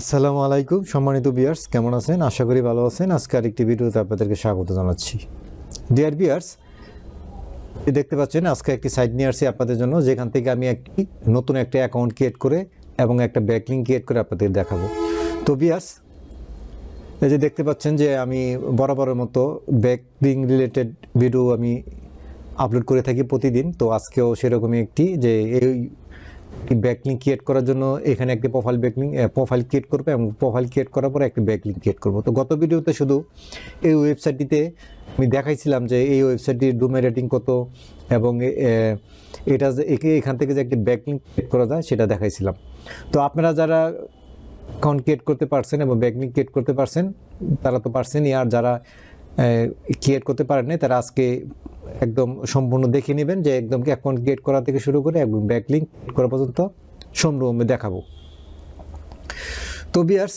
আসসালামু আলাইকুম, সম্মানিত বিয়ার্স, কেমন আছেন? আশা করি ভালো আছেন। আজকে আরেকটি ভিডিওতে আপনাদেরকে স্বাগত জানাচ্ছি। ডিয়ার বিয়ার্স দেখতে পাচ্ছেন, আজকে একটি সাইট নিয়ে আসছি আপনাদের জন্য, যেখান থেকে আমি একটি নতুন একটা অ্যাকাউন্ট ক্রিয়েট করে এবং একটা ব্যাকলিং ক্রিয়েট করে আপনাদের দেখাবো। তো বিয়ার্স এই যে দেখতে পাচ্ছেন যে আমি বরাবরের মতো ব্যাকলিং রিলেটেড ভিডিও আমি আপলোড করে থাকি প্রতিদিন। তো আজকেও সেরকমই একটি যে এই ব্যাকলিং ক্রিয়েট করার জন্য এখানে একটি প্রোফাইল ব্যাকলিং প্রোফাইল ক্রিয়েট করব এবং প্রোফাইল ক্রিয়েট করার পরে একটি ব্যাকলিং ক্রিয়েট করব। তো গত ভিডিওতে শুধু এই ওয়েবসাইটটিতে আমি দেখাইছিলাম যে এই ওয়েবসাইটটির ডুমে রেটিং কত এবং এটা যে এখান থেকে যে একটি ব্যাকলিং ক্রিয়েট করা যায় সেটা দেখাইছিলাম। তো আপনারা যারা অ্যাকাউন্ট ক্রিয়েট করতে পারছেন এবং ব্যাকলিং ক্রিয়েট করতে পারছেন, তারা তো পারছেনই। আর যারা ক্রিয়েট করতে পারেন তারা আজকে একদম সম্পূর্ণ দেখে নেবেন যে একদম অ্যাকাউন্ট ক্রিয়েট করা থেকে শুরু করে একদম ব্যাকলিং করা পর্যন্ত সম্পূর্ণ দেখাবো। তো বিয়ার্স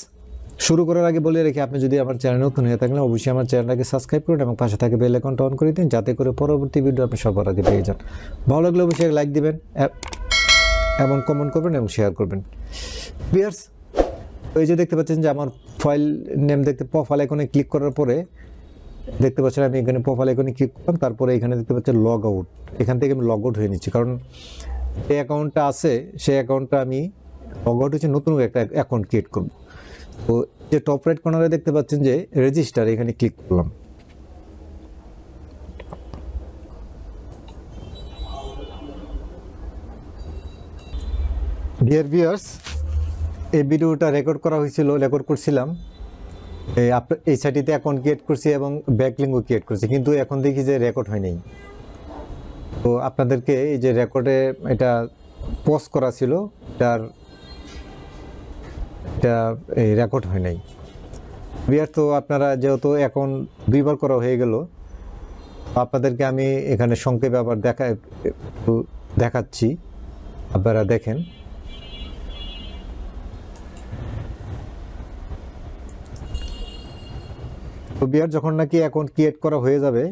শুরু করার আগে বলে রেখে আপনি যদি আমার চ্যানেল নতুন হয়ে থাকলে অবশ্যই আমার চ্যানেলটাকে সাবস্ক্রাইব করুন এবং পাশে থাকে বেল আইকনটা অন করে দিন যাতে করে পরবর্তী ভিডিও আপনি সবার আগে পেয়ে যান। ভালো লাগলে অবশ্যই লাইক দিবেন এবং কমেন্ট করবেন এবং শেয়ার করবেন। বিয়ার্স ওই যে দেখতে পাচ্ছেন যে আমার ফাইল নেম দেখতে প্রোফাইল আইকনে ক্লিক করার পরে দেখতে পাচ্ছেন আমি এখানে প্রোফাইল এখানে ক্লিক করলাম, তারপরে এখানে দেখতে পাচ্ছেন লগ আউট এখান থেকে আমি লগ আউট হয়ে নিচ্ছি, কারণ এই অ্যাকাউন্টটা আছে, সেই অ্যাকাউন্টটা আমি লগ আউট হচ্ছে নতুন একটা অ্যাকাউন্ট ক্রিয়েট করব। তো যে টপ রাইট কর্নারে দেখতে পাচ্ছেন যে রেজিস্টার এখানে ক্লিক করলাম। ডিয়ার ভিউয়ার্স এই ভিডিওটা রেকর্ড করা হয়েছিল রেকর্ড করছিলাম। এই সাইটিতে অ্যাকাউন্ট ক্রিয়েট করছি এবং ব্যাকলিঙ্কও ক্রিয়েট করছি। কিন্তু এখন দেখি যে রেকর্ড হয় নাই। তো আপনাদেরকে এই যে রেকর্ডে এটা পোস্ট করা ছিল, তার, এটা এই রেকর্ড হয় নাই। বিয়ার তো আপনারা যেহেতু এখন দুইবার করা হয়ে গেল, আপনাদেরকে আমি এখানে সংক্ষেপে আবার দেখা দেখাচ্ছি। আপনারা দেখেন। তো বিয়ার যখন নাকি অ্যাকাউন্ট ক্রিয়েট করা হয়ে যাবে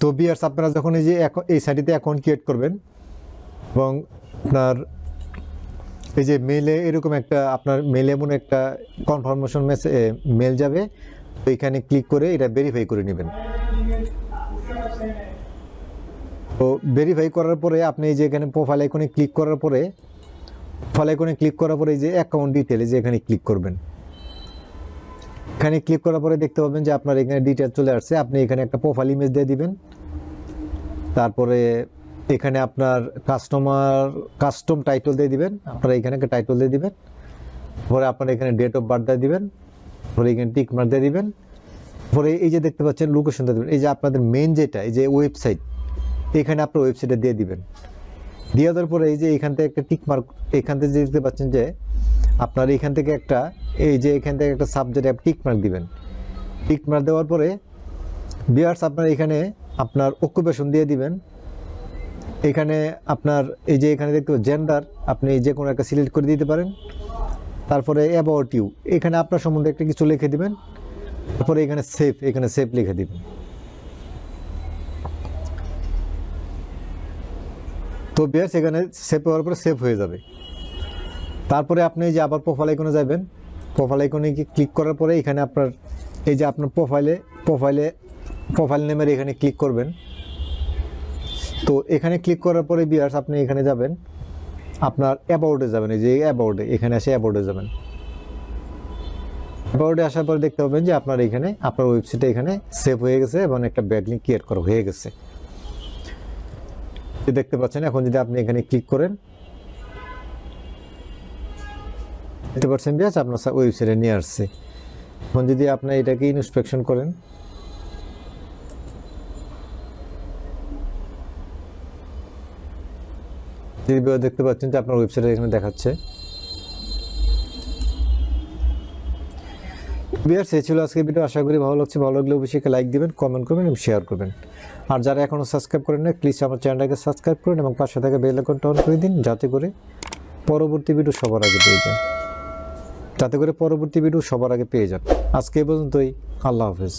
তো বিয়ার্স, আপনারা যখন এই যে এই সাইটিতে অ্যাকাউন্ট ক্রিয়েট করবেন, এবং আপনার এই যে মেলে এরকম একটা, আপনার মেলে এমন একটা কনফার্মেশন মেসে মেল যাবে এখানে ক্লিক করে এটা ভেরিফাই করে নেবেন। তো ভেরিফাই করার পরে আপনি এই যে এখানে প্রোফাইল আইকনে ক্লিক করার পরে প্রোফাইল আইকনে ক্লিক করার পরে এই যে অ্যাকাউন্ট ডিটেল যে এখানে ক্লিক করবেন। এখানে ক্লিক করার পরে দেখতে পাবেন যে আপনার এখানে ডিটেল চলে আসছে। আপনি এখানে একটা প্রোফাইল ইমেজ দিয়ে দিবেন। তারপরে এখানে আপনার কাস্টমার কাস্টম টাইটল দিয়ে দিবেন। আপনারা এখানে একটা টাইটল দিয়ে দিবেন। পরে আপনার এখানে ডেট অফ বার্থ দিয়ে দিবেন। পরে এখানে টিক মার্ক দিয়ে দিবেন। পরে এই যে দেখতে পাচ্ছেন লোকেশন দিয়ে দিবেন। এই যে আপনাদের মেন যেটা, এই যে ওয়েবসাইট এখানে আপনার ওয়েবসাইটে দিয়ে দিবেন। দিয়ে দেওয়ার পরে এই যে এখান থেকে একটা টিক মার্ক এখান থেকে দেখতে পাচ্ছেন যে আপনার এখান থেকে একটা, এই যে এখান থেকে একটা সাবজেক্ট টিক মার্ক দিবেন। টিক মার্ক দেওয়ার পরে বিয়ার্স আপনার এখানে আপনার অকুপেশন দিয়ে দিবেন। এখানে আপনার এই যে এখানে দেখতে জেন্ডার আপনি যে কোনো একটা সিলেক্ট করে দিতে পারেন। তারপরে অ্যাবাউট ইউ এখানে আপনার সম্বন্ধে একটা কিছু লিখে দিবেন। তারপরে এখানে সেফ এখানে সেফ লিখে দিবেন। তো বিয়ার্স এখানে সেভ হওয়ার পরে সেভ হয়ে যাবে। তারপরে আপনি যে আবার প্রোফাইল আইকনে যাবেন। প্রোফাইল আইকনে ক্লিক করার পরে এখানে আপনার, এই যে আপনার প্রোফাইলে প্রোফাইলে প্রোফাইল নেমের এখানে ক্লিক করবেন। তো এখানে ক্লিক করার পরে বিয়ার্স, আপনি এখানে যাবেন। আপনার অ্যাবাউটে যাবেন, এই যে অ্যাবাউটে এখানে এসে অ্যাবাউটে যাবেন। অ্যাবাউটে আসার পরে দেখতে পাবেন যে আপনার এখানে, আপনার ওয়েবসাইটে এখানে সেভ হয়ে গেছে এবং একটা ব্যাকলিং ক্রিয়েট করা হয়ে গেছে। দেখতে পাচ্ছেন, এখন যদি আপনি এখানে ক্লিক করেন, দেখতে পাচ্ছেন বিয়াস আপনার ওয়েবসাইটে নিয়ে আসছে। এখন যদি আপনি এটাকে ইনস্পেকশন করেন বিয়াস দেখতে পাচ্ছেন যে আপনার ওয়েবসাইটে এখানে দেখাচ্ছে। বিয়ার সে ছিল আজকে ভিডিও আশা করি ভালো লাগছে। ভালো লাগলে অবশ্যই লাইক দিবেন কমেন্ট করবেন এবং শেয়ার করবেন। আর যারা এখনও সাবস্ক্রাইব করেন না প্লিজ আমার চ্যানেলটাকে সাবস্ক্রাইব করুন এবং পাশে থাকা বেল আইকনটা অন করে দিন, যাতে করে পরবর্তী ভিডিও সবার আগে পেয়ে যান। যাতে করে পরবর্তী ভিডিও সবার আগে পেয়ে যান। আজকে পর্যন্তই। আল্লাহ হাফেজ।